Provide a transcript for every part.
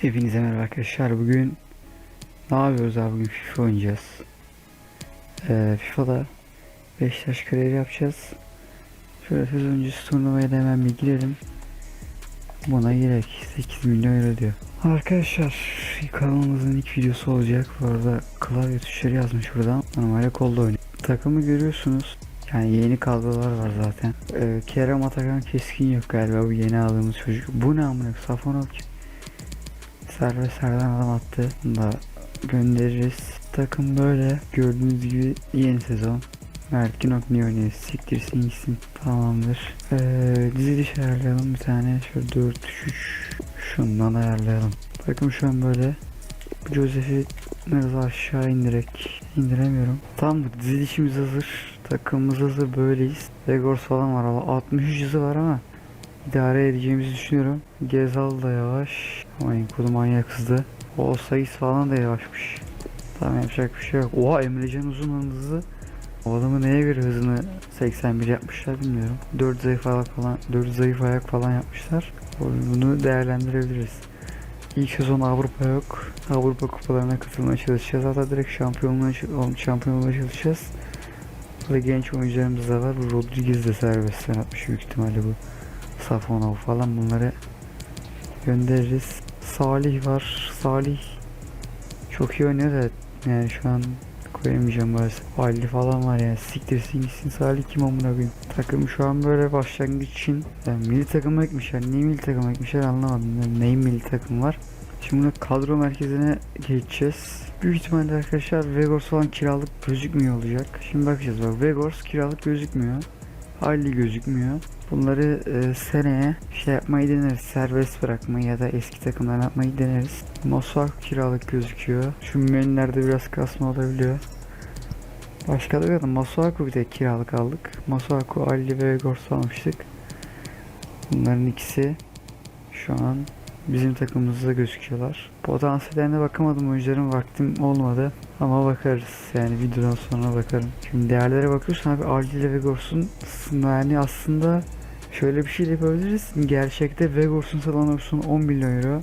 Hepinize merhaba arkadaşlar. Bugün ne yapıyoruz abi? Bugün FIFA oynayacağız. Ee, FIFA'da Beşiktaş kariyer yapacağız. Şöyle söz öncesi turnuvaya da hemen bir girelim. Buna gerek 8 milyon euro diyor. Arkadaşlar kanalımızın ilk videosu olacak. Bu arada klavye tuşları yazmış buradan. Normalde kolda oynuyor. Takımı görüyorsunuz. Yani yeni kadrolar var zaten. Ee, Kerem Atakan Keskin yok galiba bu yeni aldığımız çocuk. Bu ne amına Safonov kim? Serbestlerden adam attı. Da göndeririz. Takım böyle. Gördüğünüz gibi yeni sezon. Mert Günok niye oynuyor? Siktirsin gitsin. Tamamdır. Ee, diziliş ayarlayalım bir tane. Şöyle 4 3 şundan ayarlayalım. Takım şu an böyle. Bu Josef'i biraz aşağı indirek. indiremiyorum. Tamamdır. Dizilişimiz hazır. Takımımız hazır. Böyleyiz. Vegors falan var. Valla 63 hızı var ama idare edeceğimizi düşünüyorum. Gezal da yavaş. Ama Enkudu manyak hızlı. O sayıs falan da yavaşmış. Tamam yapacak bir şey yok. Oha Emrecan uzun hızlı. O adamı neye göre hızını 81 yapmışlar bilmiyorum. 4 zayıf ayak falan, 4 zayıf ayak falan yapmışlar. Bunu değerlendirebiliriz. İlk sezon Avrupa yok. Avrupa kupalarına katılmaya çalışacağız. Hatta direkt şampiyonluğa, şampiyonluğa çalışacağız. Burada genç oyuncularımız da var. Bu Rodriguez de serbestten atmış büyük ihtimalle bu. Safonov falan bunları göndeririz. Salih var. Salih çok iyi oynuyor da yani şu an koyamayacağım maalesef. Ali falan var yani siktirsin gitsin Salih kim amına koyayım. Takım şu an böyle başlangıç için yani milli takıma ekmişler. Niye milli takıma ekmişler anlamadım. Yani neyin milli takım var. Şimdi kadro merkezine geçeceğiz. Büyük ihtimalle arkadaşlar Vegors falan kiralık gözükmüyor olacak. Şimdi bakacağız bak Vegors kiralık gözükmüyor. Ali gözükmüyor. Bunları e, seneye şey yapmayı deneriz. Serbest bırakmayı ya da eski takımdan atmayı deneriz. Mosak kiralık gözüküyor. Şu menülerde biraz kasma olabiliyor. Başka da bir adam Masuaku bir de kiralık aldık. Masuaku, Ali ve Vegors almıştık. Bunların ikisi şu an bizim takımımızda gözüküyorlar. Potansiyellerine bakamadım oyuncuların vaktim olmadı. Ama bakarız yani videodan sonra bakarım. Şimdi değerlere bakıyorsun abi ile Vegors'un yani aslında şöyle bir şey de yapabiliriz. Gerçekte Vegors'un salan opsiyonu 10 milyon euro.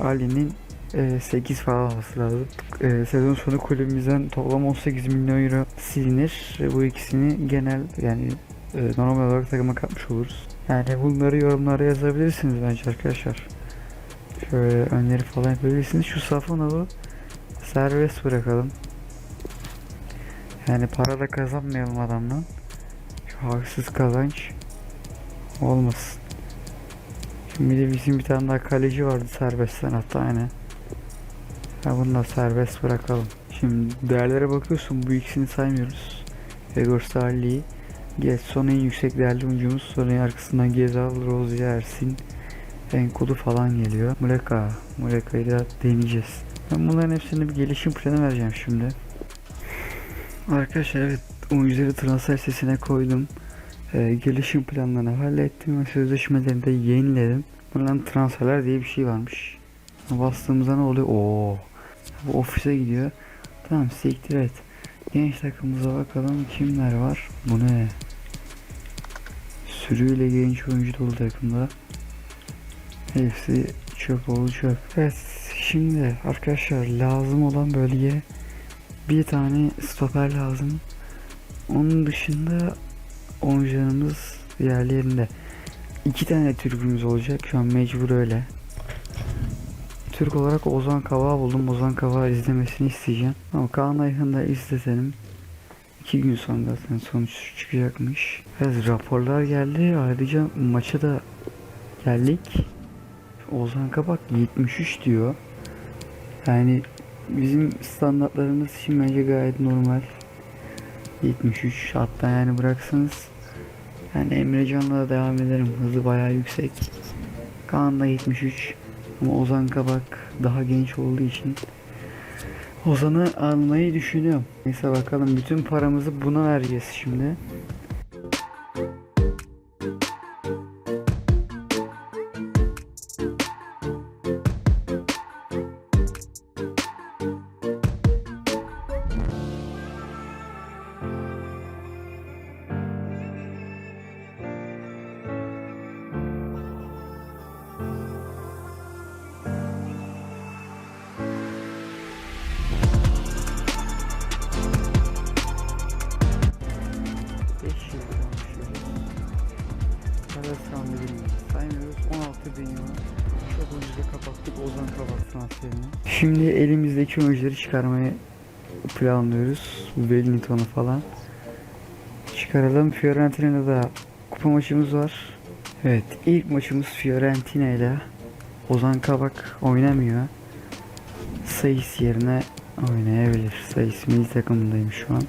Ali'nin e, 8 falan olması lazım. E, sezon sonu kulübümüzden toplam 18 milyon euro silinir. E, bu ikisini genel yani e, normal olarak takıma katmış oluruz. Yani bunları yorumlara yazabilirsiniz bence arkadaşlar. Şöyle öneri falan yapabilirsiniz. Şu Safonov'u serbest bırakalım. Yani para da kazanmayalım adamdan. Şu haksız kazanç olmasın. Şimdi de bizim bir tane daha kaleci vardı serbestten hatta aynı. Ya bunu da serbest bırakalım. Şimdi değerlere bakıyorsun bu ikisini saymıyoruz. Egor Salih, Getson en yüksek değerli oyuncumuz. Sonra arkasından Gezal, Rozier, Ersin, Enkudu falan geliyor. Muleka, Muleka'yı da deneyeceğiz. Ben bunların hepsine bir gelişim planı vereceğim şimdi. Arkadaşlar evet oyuncuları transfer sitesine koydum. Ee, gelişim planlarını hallettim ve sözleşmelerini de yeniledim. Bunların transferler diye bir şey varmış. Bastığımızda ne oluyor? Oo. Bu ofise gidiyor. Tamam siktir et. Genç takımımıza bakalım kimler var. Bu ne? Sürüyle genç oyuncu dolu takımda. Hepsi çöp olacak. Evet şimdi arkadaşlar lazım olan bölge bir tane stoper lazım. Onun dışında oyuncularımız diğerlerinde. iki tane Türk'ümüz olacak. Şu an mecbur öyle. Türk olarak Ozan Kava buldum. Ozan Kava izlemesini isteyeceğim. Ama Kaan Ayhan'ı da izletelim. İki gün sonra zaten sonuç çıkacakmış. Evet raporlar geldi. Ayrıca maça da geldik. Ozan Kabak 73 diyor. Yani bizim standartlarımız için bence gayet normal. 73 hatta yani bıraksanız yani Emre Can'la da devam ederim. Hızı bayağı yüksek. Kaan da 73 ama Ozan Kabak daha genç olduğu için Ozan'ı almayı düşünüyorum. Neyse bakalım bütün paramızı buna vereceğiz şimdi. Şimdi elimizdeki oyuncuları çıkarmayı planlıyoruz. Wellington'u falan. Çıkaralım. Fiorentina'da da kupa maçımız var. Evet ilk maçımız Fiorentina ile Ozan Kabak oynamıyor. Sayıs yerine oynayabilir. Sayıs milli takımındaymış şu an.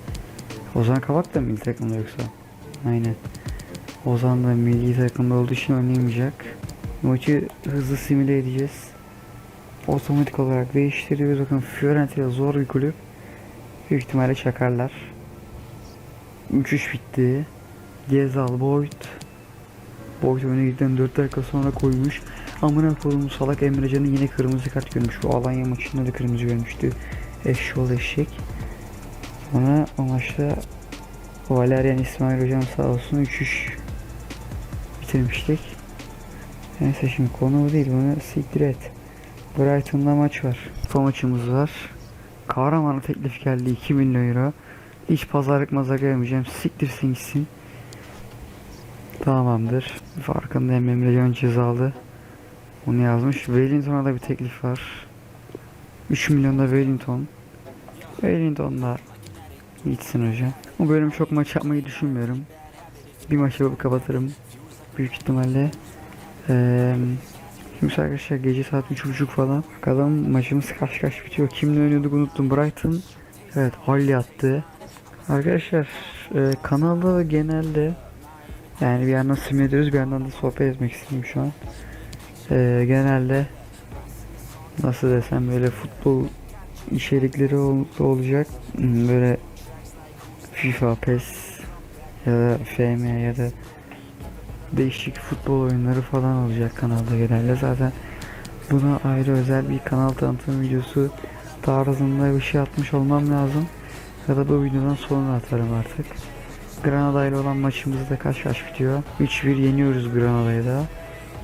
Ozan Kabak da milli takımda yoksa. Aynen. Ozan da milli takımda olduğu için oynayamayacak. Maçı hızlı simüle edeceğiz. Otomatik olarak değiştiriyoruz. Bakın Fiorentina zor bir kulüp. Büyük ihtimalle çakarlar. Uçuş bitti. Gezal Boyd. Boyd oyuna girdikten 4 dakika sonra koymuş. Amına koyduğum salak Emrecan'ın yine kırmızı kart görmüş. Bu Alanya maçında da kırmızı görmüştü. Eşşoğlu eşek. Sonra o maçta Valerian İsmail hocam sağ olsun 3-3 bitirmiştik. Neyse şimdi konu o değil bunu siktir et. Brighton'da maç var. Kupa maçımız var. Kahraman'a teklif geldi 2 milyon euro. Hiç pazarlık mazarlık yapmayacağım. Siktirsin gitsin. Tamamdır. Farkındayım Emre Can cezalı. Onu yazmış. Wellington'a da bir teklif var. 3 milyonda Wellington. Wellington'da gitsin hocam. Bu bölüm çok maç yapmayı düşünmüyorum. Bir maç yapıp kapatırım. Büyük ihtimalle. Eee Şimdi arkadaşlar gece saat 3.30 falan. Bakalım maçımız kaç kaç bitiyor. Kimle oynuyorduk unuttum. Brighton. Evet Holly attı. Arkadaşlar e, kanalda genelde yani bir yandan sim ediyoruz bir yandan da sohbet etmek istedim şu an. E, genelde nasıl desem böyle futbol içerikleri ol- olacak. Hmm, Böyle FIFA, PES ya da FM ya da değişik futbol oyunları falan olacak kanalda genelde. Zaten buna ayrı özel bir kanal tanıtım videosu tarzında bir şey atmış olmam lazım. Ya da bu videodan sonra atarım artık. Granada ile olan maçımızda kaç kaç bitiyor? 3-1 yeniyoruz Granada'yı da.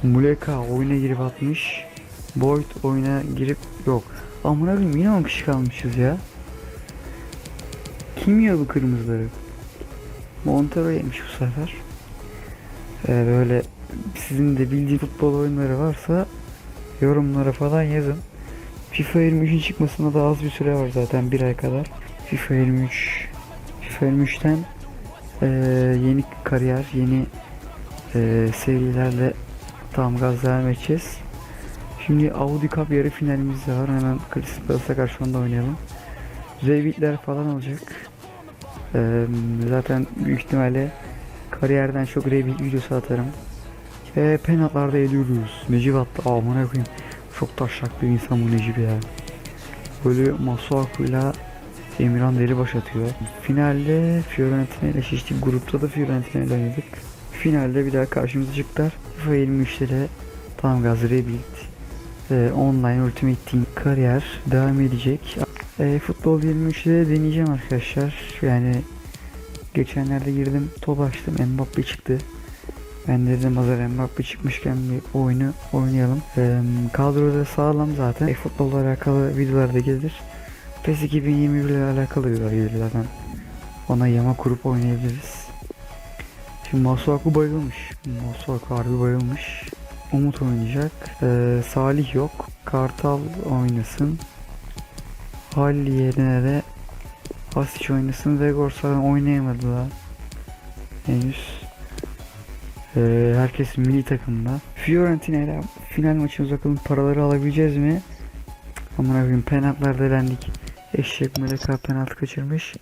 Muleka oyuna girip atmış. Boyd oyuna girip yok. Amına koyayım yine 10 kişi kalmışız ya. Kim yiyor bu kırmızıları? Montero yemiş bu sefer. Ee, böyle sizin de bildiğiniz futbol oyunları varsa yorumlara falan yazın. FIFA 23'ün çıkmasına da az bir süre var zaten bir ay kadar. FIFA 23 FIFA 23'ten eee, yeni kariyer, yeni eee, serilerle tam gaz devam. Şimdi Audi Cup yarı finalimiz de var. Hemen Crystal Palace'a karşı onda oynayalım. Revitler falan olacak. Eee, zaten büyük ihtimalle kariyerden çok revit videosu atarım. Ve penaltılarda ediyoruz. Necip attı. Amına koyayım. Çok taşlak bir insan bu Necip ya. Böyle Masuaku'yla Emirhan Deribaş atıyor. Finalde Fiorentina ile eşleştik. Grupta da Fiorentina ile oynadık. Finalde bir daha karşımıza çıktılar. FIFA 23'te de tam gaz rebuild. Ee, online Ultimate Team kariyer devam edecek. Ee, futbol 23'te de deneyeceğim arkadaşlar. Yani geçenlerde girdim top açtım Mbappe çıktı. Ben de dedim hazır Mbappe çıkmışken bir oyunu oynayalım. Ee, kadroda sağlam zaten. E, futbolla alakalı videolar da gelir. PES 2021 ile alakalı videolar gelir zaten. Ona yama kurup oynayabiliriz. Şimdi Masuaku bayılmış. Masuaku harbi bayılmış. Umut oynayacak. Ee, Salih yok. Kartal oynasın. Halil yerine de Asic oynasın. Vegorsan oynayamadı daha. Henüz. Ee, herkes milli takımda. Fiorentina ile final maçımız bakalım paraları alabileceğiz mi? Aman abim penaltılarda elendik. Eşek Meleka penaltı kaçırmış.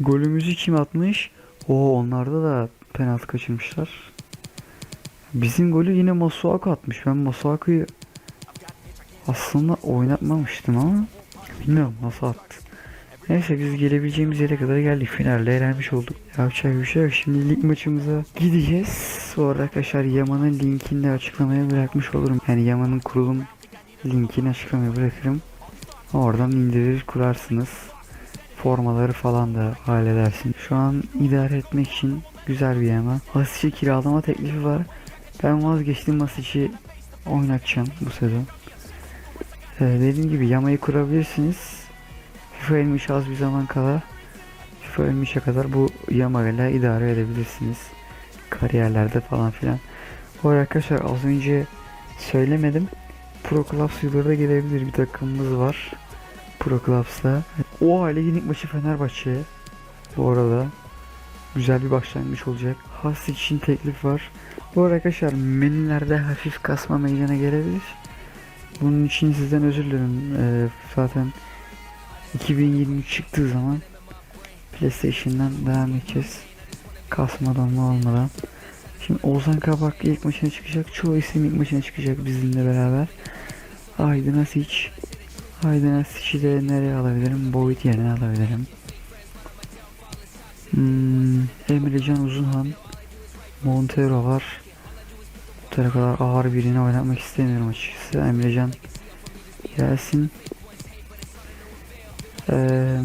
Golümüzü kim atmış? Oo onlarda da penaltı kaçırmışlar. Bizim golü yine Masuaku atmış. Ben Masuaku'yu aslında oynatmamıştım ama bilmiyorum nasıl attı. Neyse biz gelebileceğimiz yere kadar geldik. Finalde eğlenmiş olduk. Yapacak bir şey yok. Şimdi lig maçımıza gideceğiz. Sonra arkadaşlar Yaman'ın linkini de açıklamaya bırakmış olurum. Yani Yaman'ın kurulum linkini açıklamaya bırakırım. Oradan indirir kurarsınız. Formaları falan da halledersin. Şu an idare etmek için güzel bir Yaman. Asic'i kiralama teklifi var. Ben vazgeçtim Asic'i oynatacağım bu sezon. Ee, dediğim gibi Yama'yı kurabilirsiniz. FIFA 23 az bir zaman kala FIFA 23'e kadar bu Yama ile idare edebilirsiniz. Kariyerlerde falan filan. Bu arkadaşlar az önce söylemedim. Pro Clubs yılları da gelebilir bir takımımız var. Pro Clubs'ta. O ligin ilk maçı Fenerbahçe. Bu arada. Güzel bir başlangıç olacak. Has için teklif var. Bu arkadaşlar menülerde hafif kasma meydana gelebilir. Bunun için sizden özür dilerim. Ee, zaten 2023 çıktığı zaman PlayStation'dan devam edeceğiz. Kasmadan mı olmadan. Şimdi Ozan Kabak ilk maçına çıkacak. Çoğu isim ilk maçına çıkacak bizimle beraber. Aydın Asic. Aydın Asic'i de nereye alabilirim? Boyd yerine alabilirim. Hmm, Emrecan Uzunhan. Montero var. Bu kadar ağır birini oynatmak istemiyorum açıkçası. Emrecan gelsin. Ee,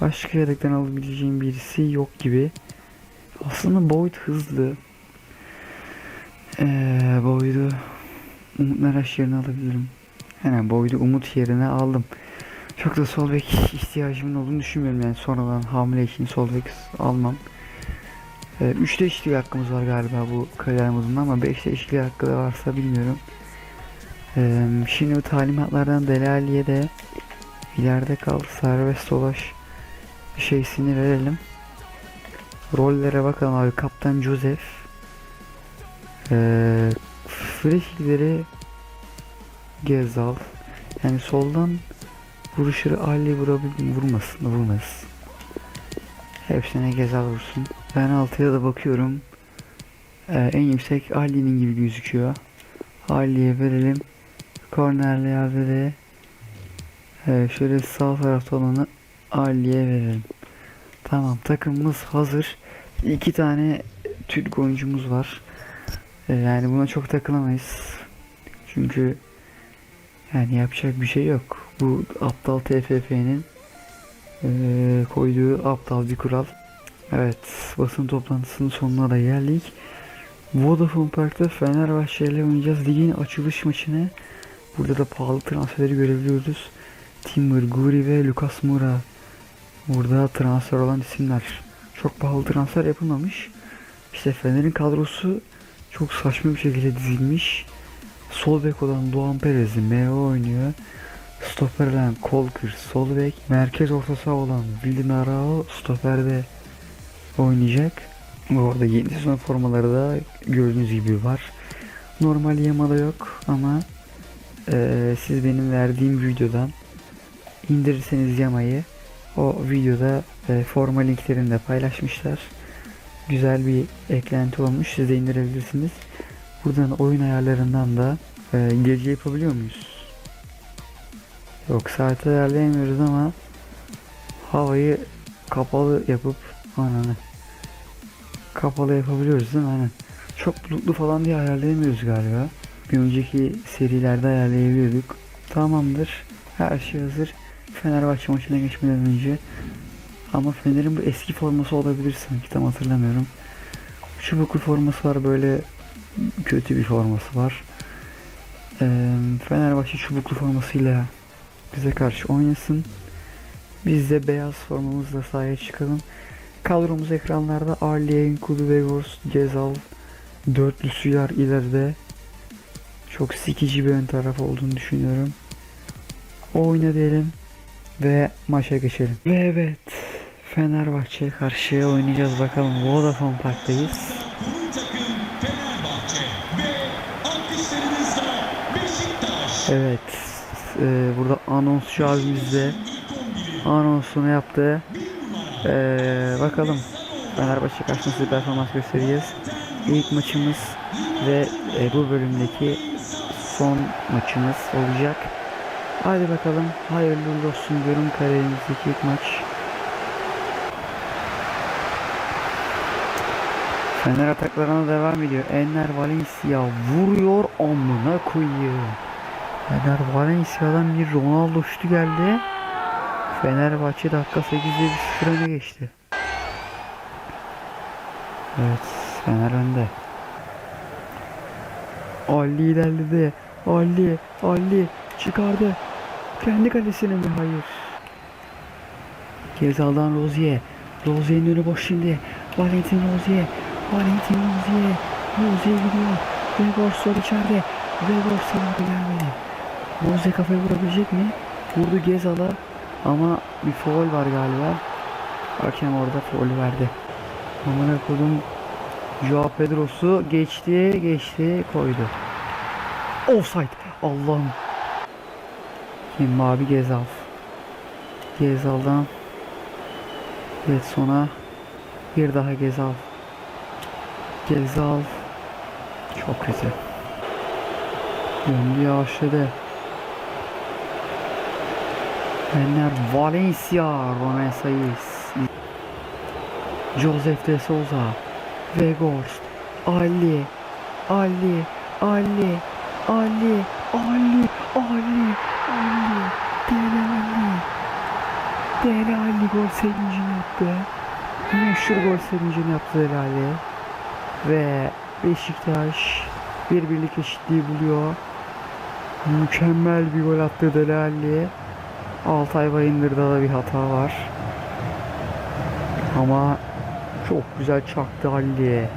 başka yedekten alabileceğim birisi yok gibi. Aslında Boyd hızlı. Ee, Boyd'u Umut Meraş yerine alabilirim. Yani Boyd'u Umut yerine aldım. Çok da sol bek ihtiyacımın olduğunu düşünmüyorum yani sonradan hamile için sol bek almam. Ee, 3 değişiklik hakkımız var galiba bu kariyer modunda ama 5 değişiklik hakkı da varsa bilmiyorum. Ee, şimdi bu talimatlardan Delali'ye de ileride kal serbest dolaş şeysini verelim. Rollere bakalım abi. Kaptan Joseph. Ee, frikikleri Gezal. Yani soldan vuruşları Ali vurabildim. Vurmasın. Vurmasın. Hepsine Gezal vursun. Ben altıya da bakıyorum. Ee, en yüksek Ali'nin gibi gözüküyor. Ali'ye verelim. Kornerli yerde de ee, şöyle sağ tarafta olanı Ali'ye verelim. Tamam takımımız hazır. İki tane Türk oyuncumuz var. Ee, yani buna çok takılamayız. Çünkü yani yapacak bir şey yok. Bu aptal TFF'nin eee, koyduğu aptal bir kural. Evet basın toplantısının sonuna da geldik. Vodafone Park'ta Fenerbahçe ile oynayacağız. Ligin açılış maçını. Burada da pahalı transferi görebiliyoruz. Timur Guri ve Lucas Moura Burada transfer olan isimler. Çok pahalı transfer yapılmamış. İşte Fener'in kadrosu çok saçma bir şekilde dizilmiş. Sol bek olan Doğan Perez'i MO oynuyor. Stoper olan Kolkır sol bek. Merkez orta saha olan William Arao stoperde oynayacak. Bu arada yeni sezon formaları da gördüğünüz gibi var. Normal yamada yok ama eee, siz benim verdiğim videodan indirirseniz yamayı o videoda e, forma linklerini de paylaşmışlar. Güzel bir eklenti olmuş. Siz de indirebilirsiniz. Buradan oyun ayarlarından da e, İngilizce yapabiliyor muyuz? Yok saati ayarlayamıyoruz ama havayı kapalı yapıp ananı kapalı yapabiliyoruz değil mi? Aynen. Çok bulutlu falan diye ayarlayamıyoruz galiba. Bir önceki serilerde ayarlayabiliyorduk. Tamamdır. Her şey hazır. Fenerbahçe maçına geçmeden önce. Ama Fener'in bu eski forması olabilir sanki tam hatırlamıyorum. Çubuklu forması var böyle kötü bir forması var. Ee, Fenerbahçe çubuklu formasıyla bize karşı oynasın. Biz de beyaz formamızla sahaya çıkalım. Kadromuz ekranlarda Arlien, Kudu Vegors, Gezal, dörtlüsü yer ileride. Çok sikici bir ön taraf olduğunu düşünüyorum. Oyna diyelim ve maça geçelim. Ve evet Fenerbahçe'ye karşı oynayacağız bakalım. Vodafone Park'tayız. Evet e, burada anonsçu abimiz de anonsunu yaptı. E, bakalım Fenerbahçe karşı nasıl performans göstereceğiz. İlk maçımız ve e, bu bölümdeki son maçımız olacak. Hadi bakalım hayırlı olsun diyorum kariyerimizdeki ilk maç. Fener ataklarına devam ediyor. Enner Valencia vuruyor amına koyuyor. Fener Valencia'dan bir Ronaldo şutu geldi. Fenerbahçe dakika 8'de bir 0 öne geçti. Evet Fener önde. Ali ilerledi. Ali, Ali çıkardı. Kendi kalesine mi? Hayır. Gezal'dan Rozier. Rozier'in önü boş şimdi. Valentin Rozier. Valentin Rozier. Rozier gidiyor. Vegors var içeride. Ve gol sayılır gelmedi. Rose kafayı vurabilecek mi? Vurdu Gezal'a ama bir foul var galiba. Hakem orada foul verdi. Amına kodum Joao Pedro'su geçti geçti koydu. Offside. Allah'ım. Kim abi Gezal. Gezal'dan Getson'a bir daha Gezal. Gezal çok kötü. Döndü yavaşladı. Enner Valencia Romain Sayıs Joseph de Souza Weghorst Ali Ali Ali Ali Ali Ali Dele Ali Dele Ali gol sevincini yaptı Meşhur gol sevincini yaptı Ali Ve Beşiktaş bir birlik eşitliği buluyor Mükemmel bir gol attı Dele Ali Altay Bayındır'da da bir hata var. Ama çok güzel çaktı Ali.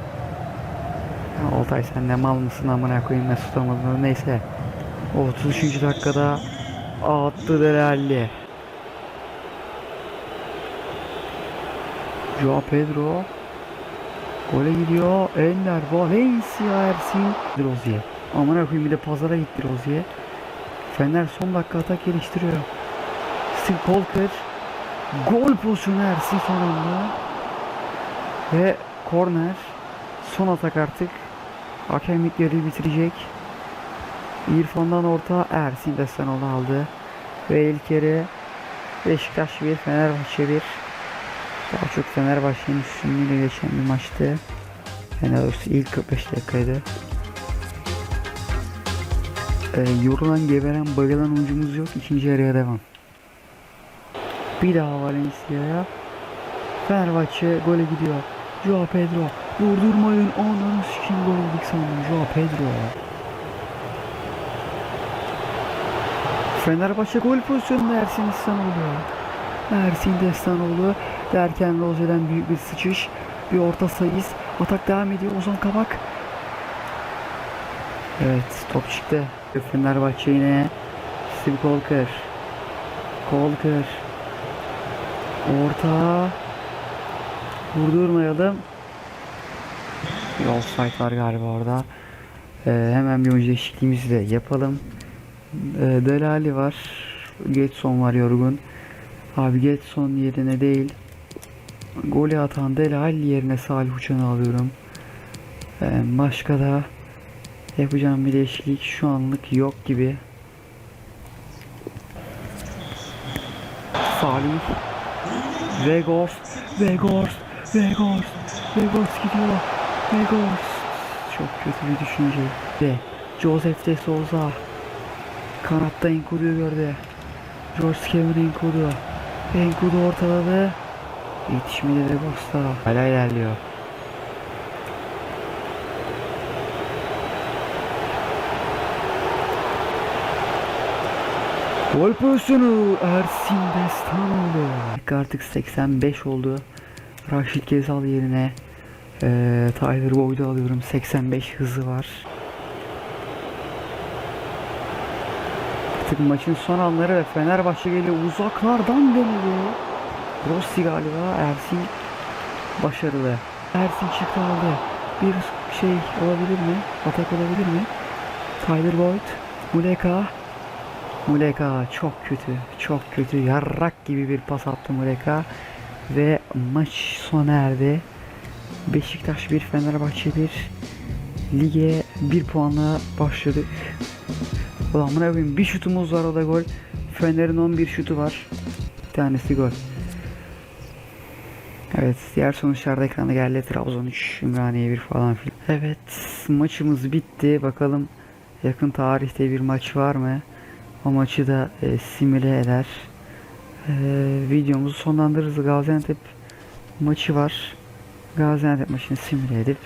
Ya Altay sen ne mal mısın amına koyayım ne tutamadın neyse. 33. dakikada attı Delali. Joao Pedro Gole gidiyor. Ender Valencia Ersin Rozier. Amına koyayım bir de pazara gitti Rozier. Fener son dakika atak geliştiriyor. Steve Colker gol pozisyonu Ersin son anda ve korner son atak artık hakemlik yarıyı bitirecek İrfan'dan orta Ersin Destanoğlu aldı ve ilk yarı Beşiktaş 1 Fenerbahçe 1 daha çok Fenerbahçe'nin üstünlüğüyle geçen bir maçtı Fenerbahçe ilk 45 dakikaydı ee, yorulan, geberen, bayılan oyuncumuz yok. İkinci yarıya devam. Bir daha Valencia'ya. Fenerbahçe gole gidiyor. Joao Pedro. Durdurmayın. Ananı sikeyim gol yedik sandım. Joao Pedro. Fenerbahçe gol pozisyonunda Ersin İhsanoğlu. Ersin Destanoğlu derken Roze'den büyük bir sıçış. Bir orta sayız. Atak devam ediyor. Ozan Kabak. Evet top çıktı. Fenerbahçe yine Steve Colker. Colker. Orta. Vurdurmayalım. Bir offside var galiba orada. Ee, hemen bir oyuncu değişikliğimizi de yapalım. Ee, Delali var. Getson var yorgun. Abi Getson yerine değil. Golü atan Delali yerine Salih Uçan'ı alıyorum. Ee, başka da yapacağım bir değişiklik şu anlık yok gibi. Salih Vegors, Vegors, Vegors, Vegors gidiyor. Vegors. Çok kötü bir düşünce. Ve Joseph de Souza. Kanatta Enkudu'yu gördü. George Kevin Enkudu. Enkudu ortaladı. Yetişmedi Vegors'ta. Hala ilerliyor. Gol pozisyonu Ersin Destanoğlu. Artık 85 oldu. Raşit Gezal yerine eee Tyler Boyd'u alıyorum. 85 hızı var. Artık maçın son anları ve Fenerbahçe geliyor. Uzaklardan dönüyor. Rossi galiba. Ersin başarılı. Ersin çıktı aldı. Bir şey olabilir mi? Atak olabilir mi? Tyler Boyd. Muleka. Muleka çok kötü, çok kötü. Yarrak gibi bir pas attı Muleka. Ve maç sona erdi. Beşiktaş 1, Fenerbahçe 1. Lige 1 puanla başladık. Ulan buna koyayım bir şutumuz var o da gol. Fener'in 11 şutu var. Bir tanesi gol. Evet diğer sonuçlarda ekranda geldi. Trabzon 3, Ümraniye 1 falan filan. Evet maçımız bitti. Bakalım yakın tarihte bir maç var mı? O maçı da e, simüle eder. E, videomuzu sonlandırırız. Gaziantep maçı var. Gaziantep maçını simüle edip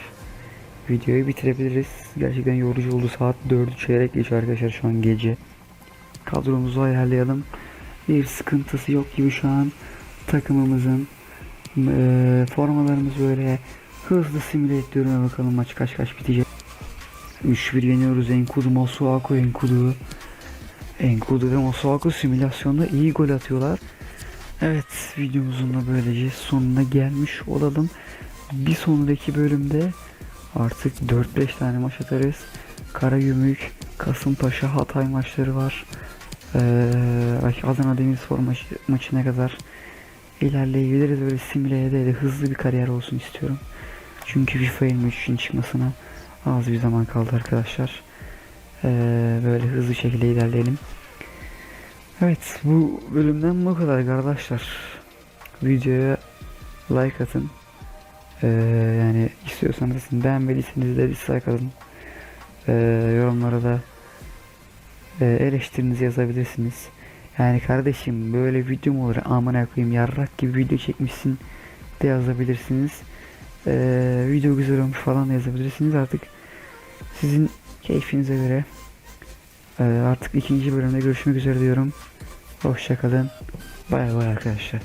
videoyu bitirebiliriz. Gerçekten yorucu oldu. Saat 4'ü çeyrek geçiyor arkadaşlar şu an gece. Kadromuzu ayarlayalım. Bir sıkıntısı yok gibi şu an takımımızın. E, formalarımız böyle hızlı simüle ediyorum. Bakalım maç kaç kaç bitecek. 3-1 yeniyoruz Enkudu, Masuaku, Enkudu. Enkudu ve Masuaku simülasyonda iyi gol atıyorlar. Evet videomuzun da böylece sonuna gelmiş olalım. Bir sonraki bölümde artık 4-5 tane maç atarız. Karagümrük, Kasımpaşa, Hatay maçları var. Ee, Adana Demirspor maçı, maçına kadar ilerleyebiliriz. Böyle simüleye de hızlı bir kariyer olsun istiyorum. Çünkü FIFA 23'ün çıkmasına az bir zaman kaldı arkadaşlar. Ee, böyle hızlı şekilde ilerleyelim. Evet bu bölümden bu kadar arkadaşlar. Videoya like atın. Ee, yani istiyorsanız beğenmediyseniz de dislike atın. Ee, yorumlara da e, eleştirinizi yazabilirsiniz. Yani kardeşim böyle video mu olur amına koyayım yarrak gibi video çekmişsin de yazabilirsiniz. Ee, video güzel olmuş falan yazabilirsiniz artık sizin keyfinize göre. Ee, artık ikinci bölümde görüşmek üzere diyorum. Hoşçakalın. Bay bay arkadaşlar.